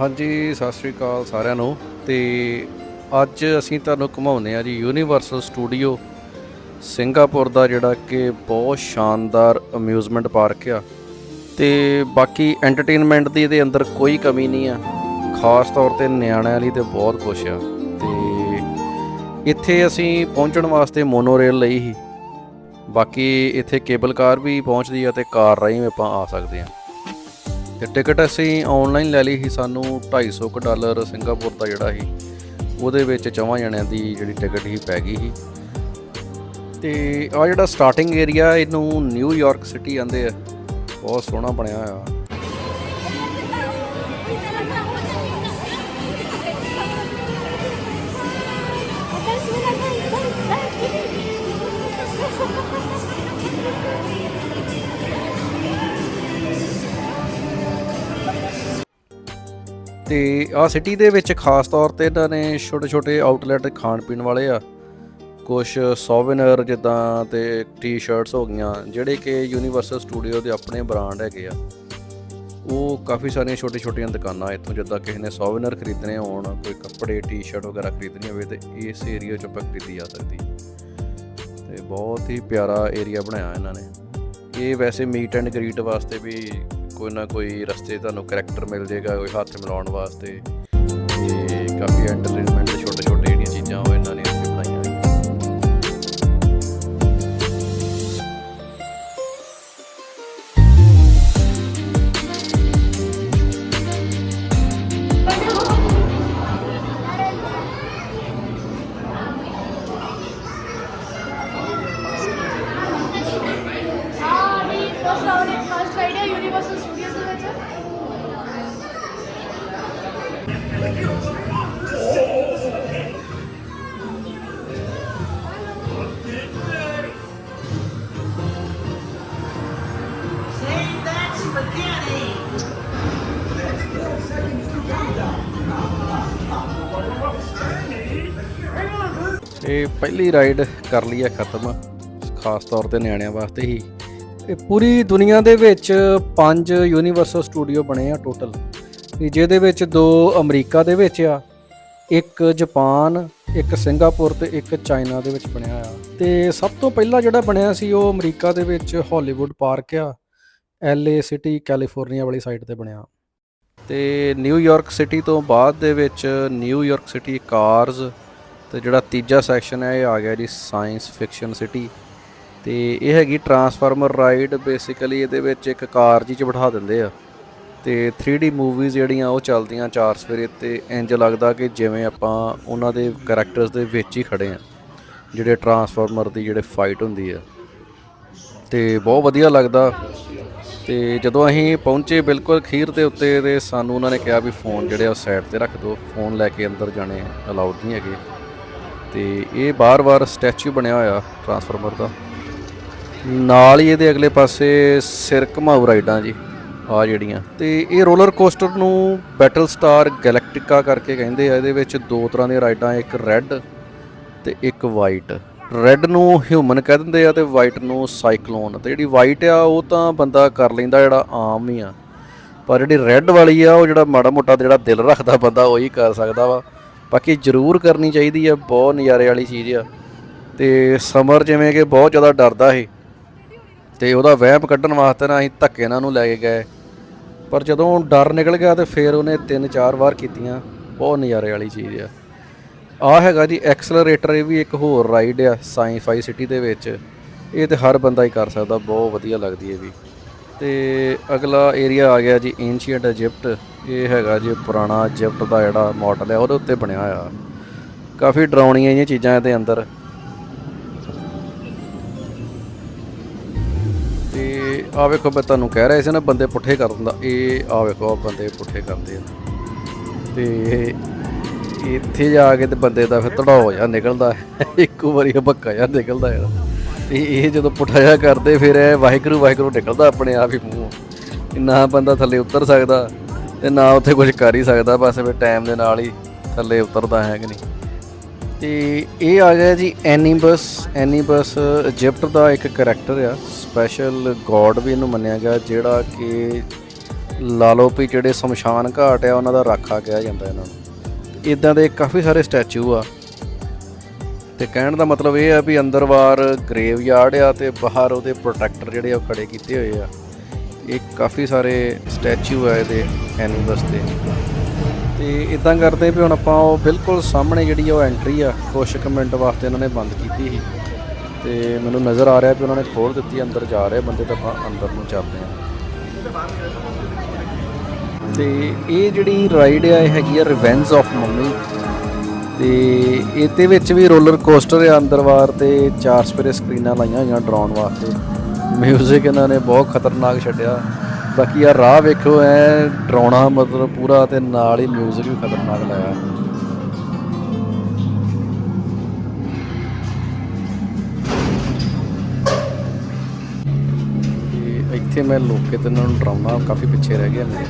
ਹਾਂਜੀ, ਸਤਿ ਸ੍ਰੀ ਅਕਾਲ ਸਾਰਿਆਂ ਨੂੰ। ਤੇ ਅੱਜ ਅਸੀਂ ਤੁਹਾਨੂੰ ਘੁਮਾਉਂਦੇ ਆ ਜੀ ਯੂਨੀਵਰਸਲ ਸਟੂਡੀਓ ਸਿੰਗਾਪੁਰ ਦਾ ਜਿਹੜਾ ਕਿ ਬਹੁਤ ਸ਼ਾਨਦਾਰ ਅਮਿਊਜ਼ਮੈਂਟ ਪਾਰਕ ਆ। ਤੇ ਬਾਕੀ ਐਂਟਰਟੇਨਮੈਂਟ ਦੀ ਇਹਦੇ ਅੰਦਰ ਕੋਈ ਕਮੀ ਨਹੀਂ ਆ। ਖਾਸ ਤੌਰ ਤੇ ਨਿਆਣਿਆਂ ਲਈ ਤੇ ਬਹੁਤ ਕੁਝ ਆ। ਤੇ ਇੱਥੇ ਅਸੀਂ ਪਹੁੰਚਣ ਵਾਸਤੇ ਮੋਨੋਰੇਲ ਲਈ ਹੀ ਬਾਕੀ ਇੱਥੇ ਕੇਬਲ ਕਾਰ ਵੀ ਪਹੁੰਚਦੀ ਆ ਤੇ ਕਾਰ ਰਾਹੀਂ ਵੀ ਆਪਾਂ ਆ ਸਕਦੇ ਆ ਤੇ ਟਿਕਟ ਅਸੀਂ ਆਨਲਾਈਨ ਲੈ ਲਈ ਸੀ ਸਾਨੂੰ 250 ਕੁ ਡਾਲਰ ਸਿੰਗਾਪੁਰ ਦਾ ਜਿਹੜਾ ਸੀ, ਉਹਦੇ ਵਿੱਚ ਚੌਵਾਂ ਜਣਿਆਂ ਦੀ ਜਿਹੜੀ ਟਿਕਟ ਸੀ ਪੈ ਗਈ ਸੀ। ਤੇ ਆ ਜਿਹੜਾ ਸਟਾਰਟਿੰਗ ਏਰੀਆ ਇਹਨੂੰ ਨਿਊਯਾਰਕ ਸਿਟੀ ਕਹਿੰਦੇ ਆ, ਬਹੁਤ ਸੋਹਣਾ ਬਣਿਆ ਹੋਇਆ। ਤੇ ਆ ਸਿਟੀ ਦੇ ਵਿੱਚ ਖਾਸ ਤੌਰ ਤੇ ਇਹਨਾਂ ਨੇ ਛੋਟੇ ਛੋਟੇ ਆਊਟਲੈਟ ਖਾਣ ਪੀਣ ਵਾਲੇ ਆ। ਕੁਝ ਸੋਵੈਨਰ ਜਿੱਦਾਂ ਤੇ ਟੀ-ਸ਼ਰਟਸ ਹੋ ਗਈਆਂ, ਜਿਹੜੇ ਕਿ ਯੂਨੀਵਰਸਲ ਸਟੂਡੀਓ ਦੇ ਆਪਣੇ ਬ੍ਰਾਂਡ ਹੈਗੇ ਆ। ਉਹ ਕਾਫੀ ਸਾਰੀਆਂ ਛੋਟੀ ਛੋਟੀਆਂ ਦੁਕਾਨਾਂ ਇੱਥੋਂ ਜਿੱਦਾਂ ਕਿਸੇ ਨੇ ਸੋਵੈਨਰ ਖਰੀਦਣੇ ਹੋਣ, ਕੋਈ ਕੱਪੜੇ ਟੀ-ਸ਼ਰਟ ਵਗੈਰਾ ਖਰੀਦਣੀ ਹੋਵੇ ਤੇ ਇਸ ਏਰੀਆ 'ਚ ਆਪਾਂ ਖਰੀਦੀ ਜਾ ਸਕਦੀ। ਤੇ ਬਹੁਤ ਹੀ ਪਿਆਰਾ ਏਰੀਆ ਬਣਾਇਆ ਇਹਨਾਂ ਨੇ। ਇਹ ਵੈਸੇ ਮੀਟ ਐਂਡ ਗ੍ਰੀਟ ਵਾਸਤੇ ਵੀ ਕੋਈ ਨਾ ਕੋਈ ਰਸਤੇ ਤੁਹਾਨੂੰ ਕਰੈਕਟਰ ਮਿਲ ਜਾਏਗਾ, ਕੋਈ ਹੱਥ ਮਿਲਾਉਣ ਵਾਸਤੇ ਤੇ ਕਾਫੀ ਐਂਟਰਟੇਨਮੈਂਟ ਪਹਿਲੀ ਰਾਈਡ ਕਰ ਲਈ ਹੈ ਖਤਮ, ਖਾਸ ਤੌਰ ਤੇ ਨਿਆਣਿਆਂ ਵਾਸਤੇ ਹੀ। ਇਹ ਪੂਰੀ ਦੁਨੀਆ ਦੇ ਵਿੱਚ ਪੰਜ ਯੂਨੀਵਰਸਲ ਸਟੂਡੀਓ ਬਣੇ ਆ ਟੋਟਲ ਜਿਹਦੇ ਵਿੱਚ ਦੋ ਅਮਰੀਕਾ ਦੇ ਵਿੱਚ ਆ, ਇੱਕ ਜਾਪਾਨ, ਇੱਕ ਸਿੰਗਾਪੁਰ ਤੇ ਇੱਕ ਚਾਈਨਾ ਦੇ ਵਿੱਚ ਬਣਿਆ ਆ। ਤੇ ਸਭ ਤੋਂ ਪਹਿਲਾਂ ਜਿਹੜਾ ਬਣਿਆ ਸੀ ਉਹ ਅਮਰੀਕਾ ਦੇ ਵਿੱਚ ਹਾਲੀਵੁੱਡ ਪਾਰਕ ਆ ਐਲਏ ਸਿਟੀ ਕੈਲੀਫੋਰਨੀਆ ਵਾਲੀ ਸਾਈਡ ਤੇ ਬਣਿਆ। ਤੇ ਨਿਊਯਾਰਕ ਸਿਟੀ ਤੋਂ ਬਾਅਦ ਦੇ ਵਿੱਚ ਨਿਊਯਾਰਕ ਸਿਟੀ ਕਾਰਜ਼ ਤੇ ਜਿਹੜਾ ਤੀਜਾ ਸੈਕਸ਼ਨ ਹੈ, ਇਹ ਆ ਗਿਆ ਜੀ ਸਾਇੰਸ ਫਿਕਸ਼ਨ ਸਿਟੀ ਤੇ ਇਹ ਹੈਗੀ ਟਰਾਂਸਫਾਰਮਰ ਰਾਈਡ ਬੇਸਿਕਲੀ ਇਹਦੇ ਵਿੱਚ ਇੱਕ ਕਾਰ ਜੀ ਚ ਬਿਠਾ ਦਿੰਦੇ ਆ। ਤੇ 3D ਮੂਵੀਜ਼ ਜਿਹੜੀਆਂ, ਉਹ ਚੱਲਦੀਆਂ ਚਾਰ ਸਵੇਰੇ ਤੇ ਇੰਜ ਲੱਗਦਾ ਕਿ ਜਿਵੇਂ ਆਪਾਂ ਉਹਨਾਂ ਦੇ ਕੈਰੈਕਟਰਸ ਦੇ ਵਿੱਚ ਹੀ ਖੜੇ ਆ, ਜਿਹੜੇ ਟਰਾਂਸਫਾਰਮਰ ਦੀ ਜਿਹੜੇ ਫਾਈਟ ਹੁੰਦੀ ਆ। ਤੇ ਬਹੁਤ ਵਧੀਆ ਲੱਗਦਾ। ਤੇ ਜਦੋਂ ਅਸੀਂ ਪਹੁੰਚੇ ਬਿਲਕੁਲ ਖੀਰ ਦੇ ਉੱਤੇ ਤੇ ਸਾਨੂੰ ਉਹਨਾਂ ਨੇ ਕਿਹਾ ਵੀ ਫੋਨ ਜਿਹੜੇ ਆ ਸਾਈਡ ਤੇ ਰੱਖ ਦਿਓ। ਫੋਨ ਲੈ ਕੇ ਅੰਦਰ ਜਾਣੇ ਅਲਾਉਡ ਨਹੀਂ ਹੈਗੇ। ਤੇ ਇਹ ਬਾਰ-ਬਾਰ ਸਟੈਚੂ ਬਣਿਆ ਹੋਇਆ ਟਰਾਂਸਫਾਰਮਰ ਦਾ। ਨਾਲ ਹੀ ਇਹਦੇ ਅਗਲੇ ਪਾਸੇ ਸਿਰ ਘਮਾਊ ਰਾਈਡਾਂ ਜੀ, ਆ ਜਿਹੜੀਆਂ। ਤੇ ਇਹ ਰੋਲਰ ਕੋਸਟਰ ਨੂੰ ਬੈਟਲ ਸਟਾਰ ਗੈਲੈਕਟਿਕਾ ਕਰਕੇ ਕਹਿੰਦੇ ਆ, ਇਹਦੇ ਵਿੱਚ ਦੋ ਤਰ੍ਹਾਂ ਦੀਆਂ ਰਾਈਡਾਂ, ਇੱਕ ਰੈੱਡ ਤੇ ਇੱਕ ਵਾਈਟ। ਰੈੱਡ ਨੂੰ ਹਿਊਮਨ ਕਹਿ ਦਿੰਦੇ ਆ ਤੇ ਵਾਈਟ ਨੂੰ ਸਾਈਕਲੋਨ। ਤੇ ਜਿਹੜੀ ਵਾਈਟ ਆ, ਉਹ ਤਾਂ ਬੰਦਾ ਕਰ ਲੈਂਦਾ, ਜਿਹੜਾ ਆਮ ਹੀ ਆ। ਪਰ ਜਿਹੜੀ ਰੈੱਡ ਵਾਲੀ ਆ, ਉਹ ਜਿਹੜਾ ਮਾੜਾ ਮੋਟਾ ਜਿਹੜਾ ਦਿਲ ਰੱਖਦਾ ਬੰਦਾ, ਉਹੀ ਕਰ ਸਕਦਾ ਵਾ। ਬਾਕੀ ਜ਼ਰੂਰ ਕਰਨੀ ਚਾਹੀਦੀ ਆ, ਬਹੁਤ ਨਜ਼ਾਰੇ ਵਾਲੀ ਚੀਜ਼ ਆ। ਤੇ ਸਮਰ ਜਿਵੇਂ ਕਿ ਬਹੁਤ ਜ਼ਿਆਦਾ ਡਰਦਾ ਸੀ। ਤੇ ਉਹਦਾ ਵਹਿਮ ਕੱਢਣ ਵਾਸਤੇ ਨਾ ਅਸੀਂ ਧੱਕੇ ਨਾਲ ਨੂੰ ਲੈ ਕੇ ਗਏ। ਪਰ ਜਦੋਂ ਡਰ ਨਿਕਲ ਗਿਆ ਤੇ ਫਿਰ ਉਹਨੇ ਤਿੰਨ ਚਾਰ ਵਾਰ ਕੀਤੀਆਂ, ਬਹੁਤ ਨਜ਼ਾਰੇ ਵਾਲੀ ਚੀਜ਼ ਆ। ਆ ਹੈਗਾ ਜੀ, ਐਕਸਲਰੇਟਰ ਇਹ ਵੀ ਇੱਕ ਹੋਰ ਰਾਈਡ ਆ, ਸਾਈਫਾਈ ਸਿਟੀ ਦੇ ਵਿੱਚ। ਇਹ ਤੇ ਹਰ ਬੰਦਾ ਹੀ ਕਰ ਸਕਦਾ, ਬਹੁਤ ਵਧੀਆ ਲੱਗਦੀ ਹੈ ਵੀ। ਤੇ ਅਗਲਾ ਏਰੀਆ ਆ ਗਿਆ ਜੀ ਐਂਸ਼ੀਅੰਟ ਇਜਿਪਟ ਇਹ ਹੈਗਾ ਜੀ ਪੁਰਾਣਾ ਇਜਿਪਟ ਦਾ ਜਿਹੜਾ ਮਾਡਲ ਹੈ, ਉਹਦੇ ਉੱਤੇ ਬਣਿਆ ਹੋਇਆ। ਕਾਫੀ ਡਰਾਉਣੀਆਂ ਜਿਹੀਆਂ ਚੀਜ਼ਾਂ ਇਹਦੇ ਅੰਦਰ। ਤੇ ਆ ਵੇਖੋ, ਮੈਂ ਤੁਹਾਨੂੰ ਕਹਿ ਰਿਹਾ ਸੀ ਨਾ, ਬੰਦੇ ਪੁੱਠੇ ਕਰ ਦਿੰਦਾ। ਇਹ ਆ ਵੇਖੋ ਆ ਬੰਦੇ ਪੁੱਠੇ ਕਰਦੇ ਆ। ਤੇ ਇੱਥੇ ਜਾ ਕੇ ਤੇ ਬੰਦੇ ਦਾ ਫਿਰ ਧੜਾਓ ਜਾ ਨਿਕਲਦਾ। ਇੱਕੋ ਵਾਰੀ ਬੱਕਾ ਜਾ ਨਿਕਲਦਾ ਹੈ ਤੇ ਇਹ ਜਦੋਂ ਪੁੱਠਾ ਕਰਦੇ, ਫਿਰ ਇਹ ਵਾਹਿਗੁਰੂ ਵਾਹਿਗੁਰੂ ਨਿਕਲਦਾ ਆਪਣੇ ਆਪ ਹੀ ਮੂੰਹ। ਨਾ ਬੰਦਾ ਥੱਲੇ ਉਤਰ ਸਕਦਾ ਤੇ ਨਾ ਉੱਥੇ ਕੁਝ ਕਰ ਹੀ ਸਕਦਾ, ਬਸ ਫਿਰ ਟਾਈਮ ਦੇ ਨਾਲ ਹੀ ਥੱਲੇ ਉਤਰਦਾ ਹੈ ਕਿ ਨਹੀਂ। ਤੇ ਇਹ ਆ ਗਿਆ ਜੀ ਐਨੀਬਸ ਐਨੀਬਸ ਇਜਿਪਟ ਦਾ ਇੱਕ ਕੈਰੈਕਟਰ ਆ ਸਪੈਸ਼ਲ ਗੋਡ ਵੀ ਇਹਨੂੰ ਮੰਨਿਆ ਗਿਆ, ਜਿਹੜਾ ਕਿ ਲਾ ਲਓ ਵੀ ਜਿਹੜੇ ਸ਼ਮਸ਼ਾਨ ਘਾਟ ਆ, ਉਹਨਾਂ ਦਾ ਰਾਖਾ ਕਿਹਾ ਜਾਂਦਾ ਇਹਨਾਂ ਨੂੰ। ਇਦਾਂ ਦੇ ਕਾਫੀ ਸਾਰੇ ਸਟੈਚੂ ਆ। ਤੇ ਕਹਿਣ ਦਾ ਮਤਲਬ ਇਹ ਆ ਵੀ ਅੰਦਰਵਾਰ ਗ੍ਰੇਵ ਯਾਰਡ ਆ ਤੇ ਬਾਹਰ ਉਹਦੇ ਪ੍ਰੋਟੈਕਟਰ ਜਿਹੜੇ ਆ ਉਹ ਖੜੇ ਕੀਤੇ ਹੋਏ ਆ। ਇਹ ਕਾਫੀ ਸਾਰੇ ਸਟੈਚੂ ਆ ਇਹਦੇ ਐਨੀਮਲਸ ਦੇ। ਤੇ ਇਦਾਂ ਕਰਦੇ ਵੀ ਹੁਣ ਆਪਾਂ ਉਹ ਬਿਲਕੁਲ ਸਾਹਮਣੇ ਜਿਹੜੀ ਆ ਉਹ ਐਂਟਰੀ ਆ ਕੁਛ ਕੁ ਮਿੰਟ ਵਾਸਤੇ ਇਹਨਾਂ ਨੇ ਬੰਦ ਕੀਤੀ ਸੀ। ਤੇ ਮੈਨੂੰ ਨਜ਼ਰ ਆ ਰਿਹਾ ਵੀ ਉਹਨਾਂ ਨੇ ਖੋਲ ਦਿੱਤੀ, ਅੰਦਰ ਜਾ ਰਹੇ ਬੰਦੇ ਤਾਂ ਆਪਾਂ ਅੰਦਰ ਨੂੰ ਚੱਲਦੇ ਆ। ਤੇ ਇਹ ਜਿਹੜੀ ਰਾਈਡ ਆ, ਇਹ ਹੈਗੀ ਆ ਰਿਵੈਂਜ ਆਫ ਮੰਮੀ ਤੇ ਇਹਦੇ ਵਿੱਚ ਵੀ ਰੋਲਰ ਕੋਸਟਰ ਆ ਅੰਦਰ ਵਾਰ ਤੇ ਚਾਰ ਸਪਰੇ ਸਕਰੀਨਾਂ ਲਾਈਆਂ ਹੋਈਆਂ ਡਰਾਉਣ ਵਾਸਤੇ। ਮਿਊਜ਼ਿਕ ਇਹਨਾਂ ਨੇ ਬਹੁਤ ਖਤਰਨਾਕ ਛੱਡਿਆ। ਬਾਕੀ ਆ ਰਾਹ ਵੇਖੋ, ਐ ਡਰਾਉਣਾ ਮਤਲਬ ਪੂਰਾ ਤੇ ਨਾਲ ਹੀ ਮਿਊਜ਼ਿਕ ਵੀ ਖਤਰਨਾਕ ਲਾਇਆ। ਇੱਥੇ ਮੈਂ ਲੋਕੇ ਤੇ ਇਹਨਾਂ ਨੂੰ ਡਰਾਉਣਾ ਕਾਫੀ ਪਿੱਛੇ ਰਹਿ ਗਿਆ ਮੇਰੇ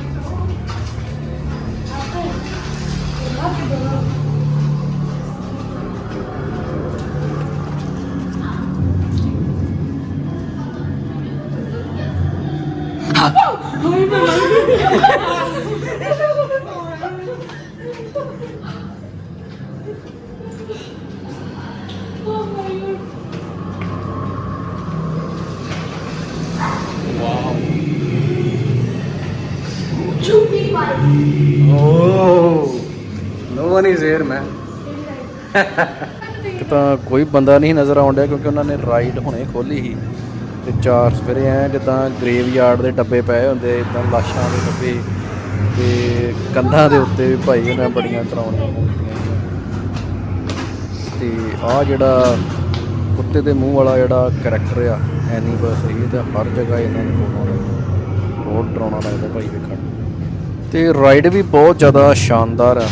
no one is here man ਤਾਂ ਕੋਈ ਬੰਦਾ ਨਹੀਂ ਨਜ਼ਰ ਆਉਣ ਡਿਆ ਕਿਉਂਕਿ ਉਹਨਾਂ ਨੇ ਰਾਈਡ ਹੁਣੇ ਖੋਲੀ ਸੀ। ਤੇ ਚਾਰ ਸਵੇਰੇ ਐ ਜਿੱਦਾਂ ਗ੍ਰੇਵ ਯਾਰਡ ਦੇ ਡੱਬੇ ਪਏ ਹੁੰਦੇ ਇਦਾਂ ਲਾਸ਼ਾਂ ਦੇ ਡੱਬੇ ਤੇ ਕੰਧਾਂ ਦੇ ਉੱਤੇ ਵੀ ਭਾਈ ਉਹਨਾਂ ਬੜੀਆਂ ਡਰਾਉਣੀਆਂ ਮੂਰਤੀਆਂ ਤੇ ਆ ਜਿਹੜਾ ਕੁੱਤੇ ਦੇ ਮੂੰਹ ਵਾਲਾ ਜਿਹੜਾ ਕੈਰੈਕਟਰ ਆ ਐਨੀ ਬਸ ਇਹ ਤਾਂ ਹਰ ਜਗ੍ਹਾ ਇਹਨਾਂ ਨੇ ਫੋਟੋ ਲਾਈਆਂ। ਬਹੁਤ ਡਰਾਉਣਾ ਲੱਗਦਾ ਭਾਈ ਵੇਖਣ ਨੂੰ। ਤੇ ਰਾਈਡ ਵੀ ਬਹੁਤ ਜ਼ਿਆਦਾ ਸ਼ਾਨਦਾਰ ਆ।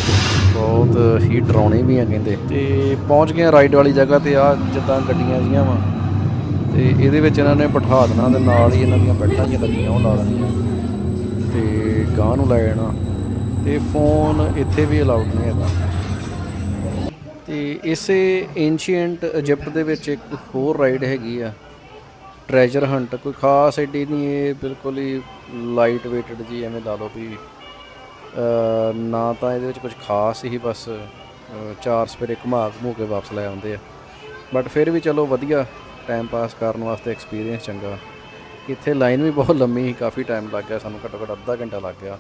ਬਹੁਤ ਹੀ ਡਰਾਉਣੇ ਵੀ ਆ ਕਹਿੰਦੇ। ਤੇ ਪਹੁੰਚ ਗਏ ਰਾਈਡ ਵਾਲੀ ਜਗ੍ਹਾ ਤੇ ਆ ਜਿੱਦਾਂ ਗੱਡੀਆਂ ਜੀਆਂ ਵਾ। ਤੇ ਇਹਦੇ ਵਿੱਚ ਇਹਨਾਂ ਨੇ ਬਿਠਾ ਦੇਣਾ ਤੇ ਨਾਲ ਹੀ ਇਹਨਾਂ ਦੀਆਂ ਬੈਠਾਂ ਜਿਹੀਆਂ ਲੱਗੀਆਂ ਉਹ ਲਾ ਦੇਣੀਆਂ ਤੇ ਗਾਂ ਨੂੰ ਲੈ ਜਾਣਾ। ਤੇ ਫੋਨ ਇੱਥੇ ਵੀ ਅਲਾਉਡ ਨਹੀਂ ਹੈਗਾ। ਤੇ ਇਸੇ ਐਂਸ਼ੀਐਂਟ ਇਜਿਪਟ ਦੇ ਵਿੱਚ ਇੱਕ ਹੋਰ ਰਾਈਡ ਹੈਗੀ ਆ। Treasure hunt. ਕੋਈ ਖਾਸ ਐਡੀ ਨਹੀਂ, ਇਹ ਬਿਲਕੁਲ ਹੀ ਲਾਈਟ weighted ਜੀ, ਐਵੇਂ ਲਾ ਲਓ ਵੀ ਨਾ ਤਾਂ ਇਹਦੇ ਵਿੱਚ ਕੁਝ ਖਾਸ ਹੀ ਬਸ ਚਾਰ ਸਵੇਰੇ ਘੁਮਾ ਘਮੂ ਕੇ ਵਾਪਸ ਲੈ ਆਉਂਦੇ ਆ। ਬਟ ਫਿਰ ਵੀ ਚਲੋ ਵਧੀਆ। ਟਾਈਮ ਪਾਸ ਕਰਨ ਵਾਸਤੇ ਐਕਸਪੀਰੀਅੰਸ ਚੰਗਾ। ਇੱਥੇ ਲਾਈਨ ਵੀ ਬਹੁਤ ਲੰਮੀ ਸੀ, ਕਾਫੀ ਟਾਈਮ ਲੱਗ ਗਿਆ ਸਾਨੂੰ, ਘੱਟੋ ਘੱਟ ਅੱਧਾ ਘੰਟਾ ਲੱਗ ਗਿਆ।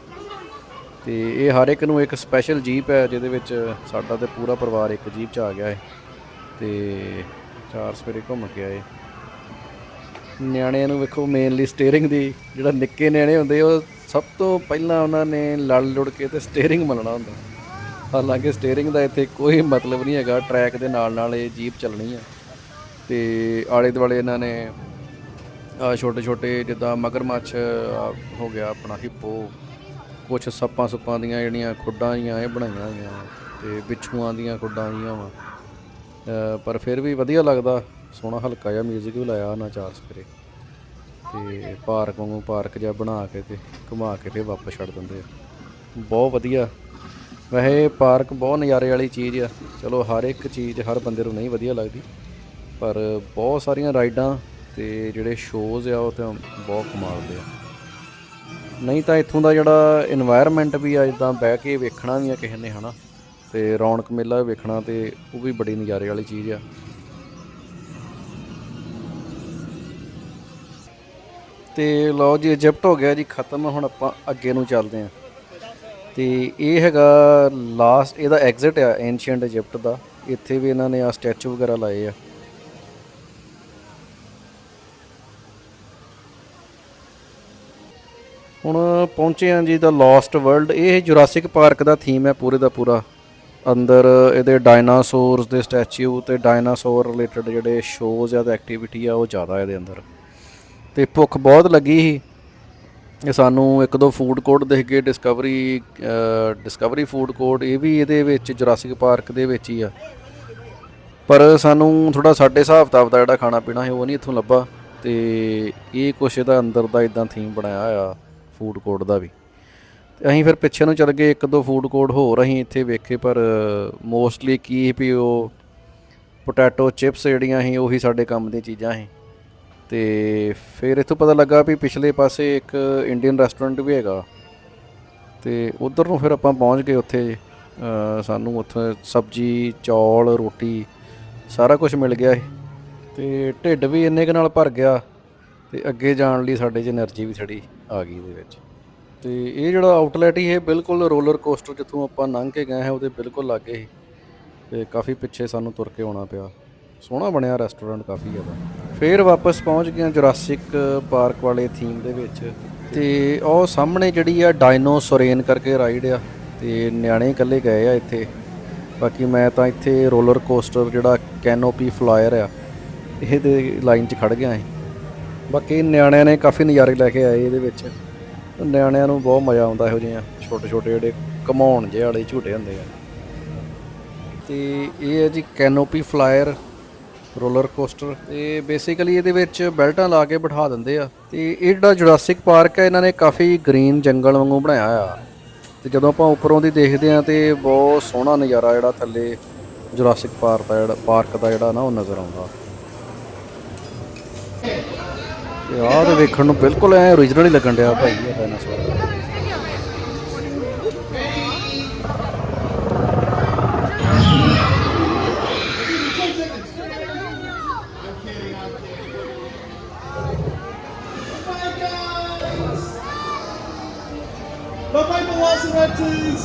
ਤੇ ਇਹ ਹਰ ਇੱਕ ਨੂੰ ਇੱਕ ਸਪੈਸ਼ਲ ਜੀਪ ਹੈ, ਜਿਹਦੇ ਵਿੱਚ ਸਾਡਾ ਤੇ ਪੂਰਾ ਪਰਿਵਾਰ ਇੱਕ ਜੀਪ 'ਚ ਆ ਗਿਆ ਹੈ ਤੇ ਚਾਰ ਸਵੇਰੇ ਘੁੰਮ ਕੇ ਆਏ। ਨਿਆਣਿਆਂ ਨੂੰ ਵੇਖੋ ਮੇਨਲੀ ਸਟੀਅਰਿੰਗ ਦੀ, ਜਿਹੜਾ ਨਿੱਕੇ ਨਿਆਣੇ ਹੁੰਦੇ, ਉਹ ਸਭ ਤੋਂ ਪਹਿਲਾਂ ਉਹਨਾਂ ਨੇ ਲੜ ਲੁੜ ਕੇ ਤੇ ਸਟੀਅਰਿੰਗ ਮੰਨਣਾ ਹੁੰਦਾ। ਹਾਲਾਂਕਿ ਸਟੀਅਰਿੰਗ ਦਾ ਇੱਥੇ ਕੋਈ ਮਤਲਬ ਨਹੀਂ ਹੈਗਾ ਟਰੈਕ ਦੇ ਨਾਲ ਨਾਲ ਇਹ ਜੀਪ ਚੱਲਣੀ ਹੈ ਤੇ ਆਲੇ ਦੁਆਲੇ ਇਹਨਾਂ ਨੇ ਛੋਟੇ ਛੋਟੇ ਜਿੱਦਾਂ ਮਗਰਮੱਛ ਹੋ ਗਿਆ ਆਪਣਾ ਹਿੱਪੋ ਕੁਛ ਸੱਪਾਂ ਸੁੱਪਾਂ ਦੀਆਂ ਜਿਹੜੀਆਂ ਖੁੱਡਾਂ ਜੀਆਂ ਇਹ ਬਣਾਈਆਂ ਹੋਈਆਂ ਤੇ ਬਿੱਛੂਆਂ ਦੀਆਂ ਖੁੱਡਾਂ ਜੀਆਂ ਵਾ। ਪਰ ਫਿਰ ਵੀ ਵਧੀਆ ਲੱਗਦਾ, ਸੋਹਣਾ ਹਲਕਾ ਜਿਹਾ 뮤직 ਵੀ ਲਾਇਆ ਉਹਨਾਂ ਚਾਰ ਸਪਰੇ ਤੇ ਪਾਰਕ ਵਾਂਗੂ ਪਾਰਕ ਜਿਹਾ ਬਣਾ ਕੇ ਤੇ ਘੁਮਾ ਕੇ ਤੇ ਵਾਪਸ ਛੱਡ ਦਿੰਦੇ ਆ। ਬਹੁਤ ਵਧੀਆ। ਵੈਸੇ ਪਾਰਕ ਬਹੁਤ ਨਜ਼ਾਰੇ ਵਾਲੀ ਚੀਜ਼ ਆ। ਚਲੋ ਹਰ ਇੱਕ ਚੀਜ਼ ਹਰ ਬੰਦੇ ਨੂੰ ਨਹੀਂ ਵਧੀਆ ਲੱਗਦੀ। ਪਰ ਬਹੁਤ ਸਾਰੀਆਂ ਰਾਈਡਾਂ ਤੇ ਜਿਹੜੇ ਸ਼ੋਜ਼ ਆ, ਉਹ ਤਾਂ ਬਹੁਤ ਕਮਾਲ ਦੇ ਆ। ਨਹੀਂ ਤਾਂ ਇੱਥੋਂ ਦਾ ਜਿਹੜਾ এনवायरमेंट ਵੀ ਆ ਜਿੱਦਾਂ ਬਹਿ ਕੇ ਵੇਖਣਾ ਵੀ ਆ ਕਿਸੇ ਨੇ, ਹਨਾ? ਤੇ ਰੌਣਕ ਮੇਲਾ ਵੀ ਵੇਖਣਾ ਤੇ ਉਹ ਵੀ ਬੜੀ ਨਜ਼ਾਰੇ ਵਾਲੀ ਚੀਜ਼ ਆ। ਤੇ ਲਓ ਜੀ ਇਜਿਪਟ ਹੋ ਗਿਆ ਜੀ, ਖਤਮ। ਹੁਣ ਆਪਾਂ ਅੱਗੇ ਨੂੰ ਚੱਲਦੇ ਆਂ। ਤੇ ਇਹ ਹੈਗਾ ਲਾਸਟ ਇਹਦਾ ਐਗਜ਼ਿਟ ਆ ਐਂਸ਼ੀਅੰਟ ਇਜਿਪਟ ਦਾ। ਇੱਥੇ ਵੀ ਇਹਨਾਂ ਨੇ ਆ ਸਟੈਚੂ ਵਗੈਰਾ ਲਾਏ ਆ। ਹੁਣ ਪਹੁੰਚੇ ਹਾਂ ਜੀ ਦਾ ਲਾਸਟ ਵਰਲਡ ਇਹ ਜੁਰਾਸਿਕ ਪਾਰਕ ਦਾ ਥੀਮ ਹੈ ਪੂਰੇ ਦਾ ਪੂਰਾ। ਅੰਦਰ ਇਹਦੇ ਡਾਇਨਾਸੌਰਸ ਦੇ ਸਟੈਚੂ ਤੇ ਡਾਇਨਾਸੌਰ ਰਿਲੇਟਡ ਜਿਹੜੇ ਸ਼ੋਜ਼ ਆ ਤੇ ਐਕਟੀਵਿਟੀ ਆ, ਉਹ ਜ਼ਿਆਦਾ ਇਹਦੇ ਅੰਦਰ। ਤੇ ਭੁੱਖ ਬਹੁਤ ਲੱਗੀ ਸੀ। ਇਹ ਸਾਨੂੰ ਇੱਕ ਦੋ ਫੂਡ ਕੋਰਟ ਦੇਖ ਕੇ ਡਿਸਕਵਰੀ ਡਿਸਕਵਰੀ ਫੂਡ ਕੋਰਟ ਇਹ ਵੀ ਇਹਦੇ ਵਿੱਚ ਜੁਰਾਸਿਕ ਪਾਰਕ ਦੇ ਵਿੱਚ ਹੀ ਆ। ਪਰ ਸਾਨੂੰ ਥੋੜਾ ਸਾਡੇ ਹਿਸਾਬ ਕਿਤਾਬ ਦਾ ਜਿਹੜਾ ਖਾਣਾ ਪੀਣਾ ਹੈ ਉਹ ਨਹੀਂ ਇੱਥੋਂ ਲੱਭਾ। ਤੇ ਇਹ ਕੁਛ ਇਹਦਾ ਅੰਦਰ ਦਾ ਇਦਾਂ ਥੀਮ ਬਣਾਇਆ ਹੋਇਆ। ਫੂਡ ਕੋਰਟ ਦਾ ਵੀ। ਤੇ ਅਸੀਂ ਫਿਰ ਪਿੱਛੇ ਨੂੰ ਚੱਲ ਗਏ ਇੱਕ ਦੋ ਫੂਡ ਕੋਰਟ ਹੋਰ ਅਸੀਂ ਇੱਥੇ ਵੇਖੇ, ਪਰ ਮੋਸਟਲੀ ਕੀ ਵੀ ਉਹ ਪੋਟੈਟੋ ਚਿਪਸ ਜਿਹੜੀਆਂ ਸੀ, ਉਹੀ ਸਾਡੇ ਕੰਮ ਦੀਆਂ ਚੀਜ਼ਾਂ ਸੀ। ਤੇ ਫਿਰ ਇੱਥੋਂ ਪਤਾ ਲੱਗਾ ਵੀ ਪਿਛਲੇ ਪਾਸੇ ਇੱਕ ਇੰਡੀਅਨ ਰੈਸਟੋਰੈਂਟ ਵੀ ਹੈਗਾ। ਤੇ ਉਧਰ ਨੂੰ ਫਿਰ ਆਪਾਂ ਪਹੁੰਚ ਗਏ ਉੱਥੇ ਸਾਨੂੰ ਉੱਥੇ ਸਬਜੀ, ਚੌਲ, ਰੋਟੀ ਸਾਰਾ ਕੁਝ ਮਿਲ ਗਿਆ ਸੀ। ਤੇ ਢਿੱਡ ਵੀ ਇੰਨੇ ਕੁ ਨਾਲ ਭਰ ਗਿਆ। ਤੇ ਅੱਗੇ ਜਾਣ ਲਈ ਸਾਡੇ 'ਚ એનર્ਜੀ ਵੀ ਥੜੀ ਆ ਗਈ ਇਹਦੇ ਵਿੱਚ। ਤੇ ਇਹ ਜਿਹੜਾ ਆਊਟਲੈਟ ਹੀ ਇਹ ਬਿਲਕੁਲ ਰੋਲਰ ਕੋਸਟਰ ਜਿੱਥੋਂ ਆਪਾਂ ਲੰਘ ਕੇ ਗਏ ਹਾਂ, ਉਹਦੇ ਬਿਲਕੁਲ ਲਾਗੇ ਹੀ ਤੇ ਕਾਫੀ ਪਿੱਛੇ ਸਾਨੂੰ ਤੁਰ ਕੇ ਆਉਣਾ ਪਿਆ। ਸੋਹਣਾ ਬਣਿਆ ਰੈਸਟੋਰੈਂਟ ਕਾਫੀ ਜ਼ਿਆਦਾ। ਫੇਰ ਵਾਪਸ ਪਹੁੰਚ ਗਏ ਜੁਰਾਸਿਕ ਪਾਰਕ ਵਾਲੇ ਥੀਮ ਦੇ ਵਿੱਚ। ਤੇ ਉਹ ਸਾਹਮਣੇ ਜਿਹੜੀ ਆ ਡਾਇਨੋਸੋਰੇਨ ਕਰਕੇ ਰਾਈਡ ਆ, ਤੇ ਨਿਆਣੇ ਇਕੱਲੇ ਗਏ ਆ ਇੱਥੇ। ਬਾਕੀ ਮੈਂ ਤਾਂ ਇੱਥੇ ਰੋਲਰ ਕੋਸਟਰ ਜਿਹੜਾ ਕੈਨੋਪੀ ਫਲਾਇਰ ਆ, ਇਹਦੇ ਲਾਈਨ 'ਚ ਖੜ ਗਿਆ ਸੀ। ਬਾਕੀ ਨਿਆਣਿਆਂ ਨੇ ਕਾਫੀ ਨਜ਼ਾਰੇ ਲੈ ਕੇ ਆਏ ਇਹਦੇ ਵਿੱਚ। ਨਿਆਣਿਆਂ ਨੂੰ ਬਹੁਤ ਮਜ਼ਾ ਆਉਂਦਾ ਇਹੋ ਜਿਹੀਆਂ ਛੋਟੇ ਛੋਟੇ ਜਿਹੜੇ ਘਮਾਉਣ ਜਿਹੇ ਵਾਲੇ ਝੂਟੇ ਹੁੰਦੇ ਆ। ਤੇ ਇਹ ਹੈ ਜੀ ਕੈਨੋਪੀ ਫਲਾਇਰ ਰੋਲਰ ਕੋਸਟਰ। ਤੇ ਬੇਸਿਕਲੀ ਇਹਦੇ ਵਿੱਚ ਬੈਲਟਾਂ ਲਾ ਕੇ ਬਿਠਾ ਦਿੰਦੇ ਆ। ਤੇ ਇਹ ਜਿਹੜਾ ਜੁਰਾਸਿਕ ਪਾਰਕ ਹੈ, ਇਹਨਾਂ ਨੇ ਕਾਫੀ ਗ੍ਰੀਨ ਜੰਗਲ ਵਾਂਗੂ ਬਣਾਇਆ ਆ। ਤੇ ਜਦੋਂ ਆਪਾਂ ਉੱਪਰੋਂ ਦੀ ਦੇਖਦੇ ਆ ਤੇ ਬਹੁਤ ਸੋਹਣਾ ਨਜ਼ਾਰਾ ਜਿਹੜਾ ਥੱਲੇ ਜੁਰਾਸਿਕ ਪਾਰਕ ਦਾ ਜਿਹੜਾ ਪਾਰਕ ਦਾ ਜਿਹੜਾ ਨਾ ਉਹ ਨਜ਼ਰ ਆਉਂਦਾ। ਤੇ ਆਹ ਤੇ ਵੇਖਣ ਨੂੰ ਬਿਲਕੁਲ ਐ ਓਰੀਜਨਲ ਹੀ ਲੱਗਣ ਡਿਆ ਭਾਈ ਇਹ dinosaur Bye-bye, Velocirantes!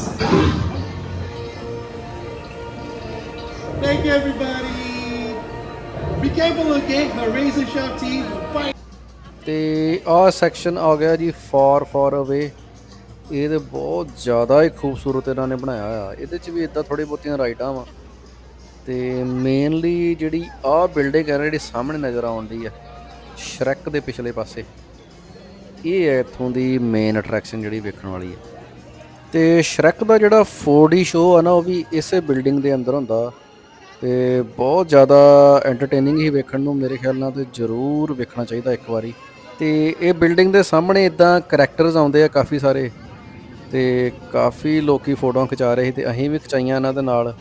Thank you, everybody! Be careful, okay? My razor sharp teeth will bite. ਤੇ ਆਹ ਸੈਕਸ਼ਨ ਆ ਗਿਆ ਜੀ ਫਾਰ ਫਾਰ ਅਵੇ ਇਹ ਤੇ ਬਹੁਤ ਜ਼ਿਆਦਾ ਹੀ ਖੂਬਸੂਰਤ ਇਹਨਾਂ ਨੇ ਬਣਾਇਆ ਆ ਇਹਦੇ ਚ ਵੀ ਇਦਾਂ ਥੋੜੀ ਬਹੁਤੀਆਂ ਰਾਈਟਾਂ ਵਾ। ਤੇ ਮੇਨਲੀ ਜਿਹੜੀ ਆਹ ਬਿਲਡਿੰਗ ਹੈ ਨਾ, ਜਿਹੜੀ ਸਾਹਮਣੇ ਨਜ਼ਰ ਆਉਂਦੀ ਆ ਸ਼ਰੈਕ ਦੇ ਪਿਛਲੇ ਪਾਸੇ। ਇਹ ਹੈ ਇੱਥੋਂ ਦੀ ਮੇਨ ਅਟਰੈਕਸ਼ਨ ਜਿਹੜੀ ਵੇਖਣ ਵਾਲੀ ਹੈ ਤੇ ਸ਼ਰੈਕ ਦਾ ਜਿਹੜਾ 4D ਸ਼ੋਅ ਆ ਨਾ, ਉਹ ਵੀ ਇਸੇ ਬਿਲਡਿੰਗ ਦੇ ਅੰਦਰ ਹੁੰਦਾ। ਤੇ ਬਹੁਤ ਜ਼ਿਆਦਾ ਐਂਟਰਟੇਨਿੰਗ ਹੀ ਵੇਖਣ ਨੂੰ ਮੇਰੇ ਖਿਆਲ ਨਾਲ ਤੇ ਜ਼ਰੂਰ ਵੇਖਣਾ ਚਾਹੀਦਾ ਇੱਕ ਵਾਰੀ। ਤੇ ਇਹ ਬਿਲਡਿੰਗ ਦੇ ਸਾਹਮਣੇ ਇਦਾਂ ਕਰੈਕਟਰਸ ਆਉਂਦੇ ਆ ਕਾਫੀ ਸਾਰੇ ਤੇ ਕਾਫੀ ਲੋਕੀ ਫੋਟੋਆਂ ਖਿਚਾ ਰਹੇ ਸੀ ਤੇ ਅਸੀਂ ਵੀ ਖਿਚਾਈਆਂ ਇਹਨਾਂ ਦੇ ਨਾਲ।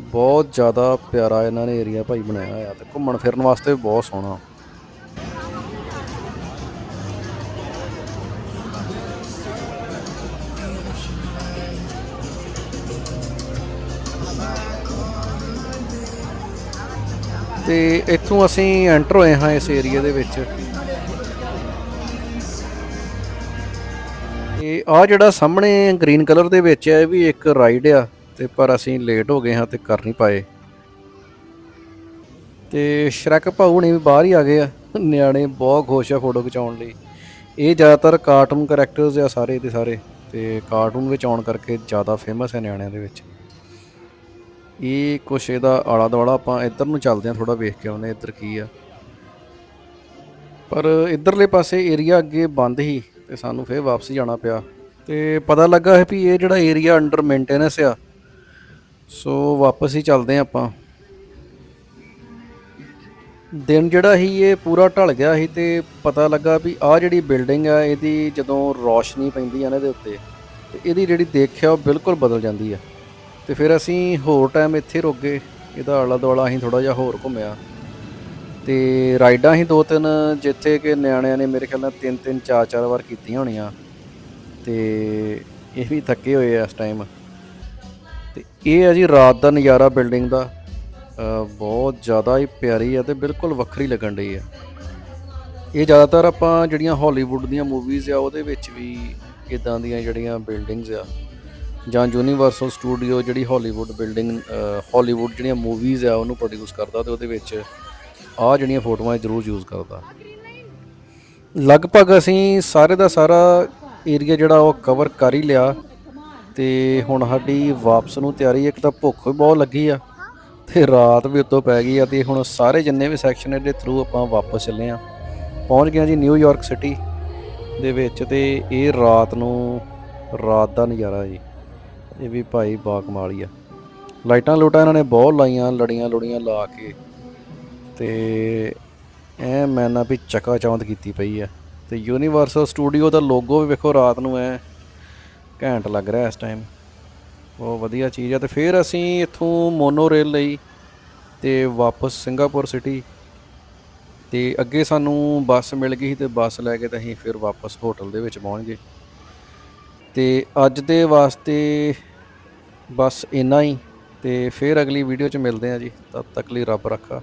ਬਹੁਤ ਜ਼ਿਆਦਾ ਪਿਆਰਾ ਇਹਨਾਂ ਨੇ ਏਰੀਆ ਭਾਈ ਬਣਾਇਆ ਹੋਇਆ ਤੇ ਘੁੰਮਣ ਫਿਰਨ ਵਾਸਤੇ ਵੀ ਬਹੁਤ ਸੋਹਣਾ। ਤੇ ਇੱਥੋਂ ਅਸੀਂ ਐਂਟਰ ਹੋਏ ਹਾਂ ਇਸ ਏਰੀਆ ਦੇ ਵਿੱਚ। ਇਹ ਆ ਜਿਹੜਾ ਸਾਹਮਣੇ ਗ੍ਰੀਨ ਕਲਰ ਦੇ ਵਿੱਚ ਹੈ, ਇਹ ਵੀ ਇੱਕ ਰਾਈਡ ਆ ਤੇ ਪਰ ਅਸੀਂ ਲੇਟ ਹੋ ਗਏ ਹਾਂ ਤੇ ਕਰ ਨਹੀਂ ਪਾਏ। ਤੇ ਸ਼ਰਕ ਭਾਊ ਨੇ ਵੀ ਬਾਹਰ ਹੀ ਆ ਗਏ ਆ। ਨਿਆਣੇ ਬਹੁਤ ਖੁਸ਼ ਆ ਫੋਟੋ ਖਿਚਾਉਣ ਲਈ। ਇਹ ਜ਼ਿਆਦਾਤਰ ਕਾਰਟੂਨ ਕੈਰੈਕਟਰਸ ਆ ਸਾਰੇ ਦੇ ਸਾਰੇ ਤੇ ਕਾਰਟੂਨ ਵਿੱਚ ਆਉਣ ਕਰਕੇ ਜ਼ਿਆਦਾ ਫੇਮਸ ਹੈ ਨਿਆਣਿਆਂ ਦੇ ਵਿੱਚ। ਇਹ ਕੁਛ ਇਹਦਾ ਆਲਾ ਦੁਆਲਾ ਆਪਾਂ ਇੱਧਰ ਨੂੰ ਚੱਲਦੇ ਹਾਂ ਥੋੜਾ ਵੇਖ ਕੇ ਆਉਂਦੇ ਇੱਧਰ ਕੀ ਆ। ਪਰ ਇੱਧਰਲੇ ਪਾਸੇ ਏਰੀਆ ਅੱਗੇ ਬੰਦ ਹੀ ਤੇ ਸਾਨੂੰ ਫੇਰ ਵਾਪਸ ਜਾਣਾ ਪਿਆ। ਤੇ ਪਤਾ ਲੱਗਾ ਹੈ ਵੀ ਇਹ ਜਿਹੜਾ ਏਰੀਆ ਅੰਡਰ ਮੇਨਟੇਨੈਂਸ ਆ, ਸੋ ਵਾਪਸ ਹੀ ਚੱਲਦੇ ਹਾਂ ਆਪਾਂ। ਦਿਨ ਜਿਹੜਾ ਸੀ ਇਹ ਪੂਰਾ ਢਲ ਗਿਆ ਸੀ ਤੇ ਪਤਾ ਲੱਗਾ ਵੀ ਆਹ ਜਿਹੜੀ ਬਿਲਡਿੰਗ ਆ, ਇਹਦੀ ਜਦੋਂ ਰੌਸ਼ਨੀ ਪੈਂਦੀ ਆ ਨਾ ਇਹਦੇ ਉੱਤੇ, ਤੇ ਇਹਦੀ ਜਿਹੜੀ ਦੇਖਿਆ ਉਹ ਬਿਲਕੁਲ ਬਦਲ ਜਾਂਦੀ ਆ। ਤੇ ਫਿਰ ਅਸੀਂ ਹੋਰ ਟਾਈਮ ਇੱਥੇ ਰੁਕ ਗਏ, ਇਹਦਾ ਆਲਾ ਦੁਆਲਾ ਅਸੀਂ ਥੋੜਾ ਜਿਹਾ ਹੋਰ ਘੁੰਮਿਆ। ਤੇ ਰਾਈਡਾਂ ਹੀ ਦੋ ਤਿੰਨ ਜਿੱਥੇ ਕਿ ਨਿਆਣਿਆਂ ਨੇ ਮੇਰੇ ਖਿਆਲ ਨਾਲ ਤਿੰਨ ਤਿੰਨ, ਚਾਰ ਚਾਰ ਵਾਰ ਕੀਤੀਆਂ ਹੋਣੀਆਂ। ਤੇ ਇਹ ਵੀ ਥੱਕੇ ਹੋਏ ਆ ਇਸ ਟਾਈਮ। ਤੇ ਇਹ ਆ ਜੀ ਰਾਤ ਦਾ ਨਜ਼ਾਰਾ ਬਿਲਡਿੰਗ ਦਾ। ਬਹੁਤ ਜ਼ਿਆਦਾ ਹੀ ਪਿਆਰੀ ਆ ਤੇ ਬਿਲਕੁਲ ਵੱਖਰੀ ਲੱਗਣ ਡਈ ਆ। ਇਹ ਜ਼ਿਆਦਾਤਰ ਆਪਾਂ ਜਿਹੜੀਆਂ ਹਾਲੀਵੁੱਡ ਦੀਆਂ ਮੂਵੀਜ਼ ਆ, ਉਹਦੇ ਵਿੱਚ ਵੀ ਇਦਾਂ ਦੀਆਂ ਜਿਹੜੀਆਂ ਬਿਲਡਿੰਗਸ ਆ। ਜਾਂ ਯੂਨੀਵਰਸਲ ਸਟੂਡੀਓ ਜਿਹੜੀ ਹਾਲੀਵੁੱਡ ਬਿਲਡਿੰਗ ਹਾਲੀਵੁੱਡ ਜਿਹੜੀਆਂ ਮੂਵੀਜ਼ ਆ, ਉਹਨੂੰ ਪ੍ਰੋਡਿਊਸ ਕਰਦਾ ਤੇ ਉਹਦੇ ਵਿੱਚ ਆਹ ਜਿਹੜੀਆਂ ਫੋਟੋਆਂ ਜ਼ਰੂਰ ਯੂਜ਼ ਕਰਦਾ। ਲਗਭਗ ਅਸੀਂ ਸਾਰੇ ਦਾ ਸਾਰਾ ਏਰੀਆ ਜਿਹੜਾ ਉਹ ਕਵਰ ਕਰ ਹੀ ਲਿਆ ਤੇ ਹੁਣ ਸਾਡੀ ਵਾਪਸ ਨੂੰ ਤਿਆਰੀ ਇੱਕ ਤਾਂ ਭੁੱਖ ਵੀ ਬਹੁਤ ਲੱਗੀ ਆ ਤੇ ਰਾਤ ਵੀ ਉੱਤੋਂ ਪੈ ਗਈ ਆ ਤੇ ਹੁਣ ਸਾਰੇ ਜਿੰਨੇ ਵੀ ਸੈਕਸ਼ਨ ਇਹਦੇ ਥਰੂ ਆਪਾਂ ਵਾਪਸ ਚੱਲੇ ਆ। ਪਹੁੰਚ ਗਏ ਆ ਜੀ ਨਿਊਯਾਰਕ ਸਿਟੀ ਦੇ ਵਿੱਚ ਤੇ ਇਹ ਰਾਤ ਨੂੰ ਰਾਤ ਦਾ ਨਜ਼ਾਰਾ ਜੀ। ਇਹ ਵੀ ਭਾਈ ਬਾ ਕਮਾਲ ਹੀ ਆ। ਲਾਈਟਾਂ ਲੂਟਾਂ ਇਹਨਾਂ ਨੇ ਬਹੁਤ ਲਾਈਆਂ ਲੜੀਆਂ ਲੁੜੀਆਂ ਲਾ ਕੇ। ਤੇ ਐ ਮੈਂ ਨਾ ਵੀ ਚਕਾ ਚੌਂਦ ਕੀਤੀ ਪਈ ਆ। ਤੇ ਯੂਨੀਵਰਸਲ ਸਟੂਡੀਓ ਦਾ ਲੋਗੋ ਵੀ ਵੇਖੋ ਰਾਤ ਨੂੰ ਐ ਘੈਂਟ ਲੱਗ ਰਿਹਾ ਇਸ ਟਾਈਮ ਬਹੁਤ ਵਧੀਆ ਚੀਜ਼ ਆ ਤੇ ਫਿਰ ਅਸੀਂ ਇੱਥੋਂ ਮੋਨੋ ਰੇਲ ਲਈ ਤੇ ਵਾਪਸ ਸਿੰਗਾਪੁਰ ਸਿਟੀ ਤੇ ਅੱਗੇ ਸਾਨੂੰ ਬੱਸ ਮਿਲ ਗਈ ਸੀ ਤੇ ਬੱਸ ਲੈ ਕੇ ਤਾਂ ਅਸੀਂ ਫਿਰ ਵਾਪਸ ਹੋਟਲ ਦੇ ਵਿੱਚ ਪਹੁੰਚ ਗਏ। ਤੇ ਅੱਜ ਦੇ ਵਾਸਤੇ ਬਸ ਇੰਨਾ ਹੀ। ਤੇ ਫਿਰ ਅਗਲੀ ਵੀਡੀਓ 'ਚ ਮਿਲਦੇ ਹਾਂ ਜੀ। ਤਦ ਤੱਕ ਲਈ ਰੱਬ ਰੱਖਾ।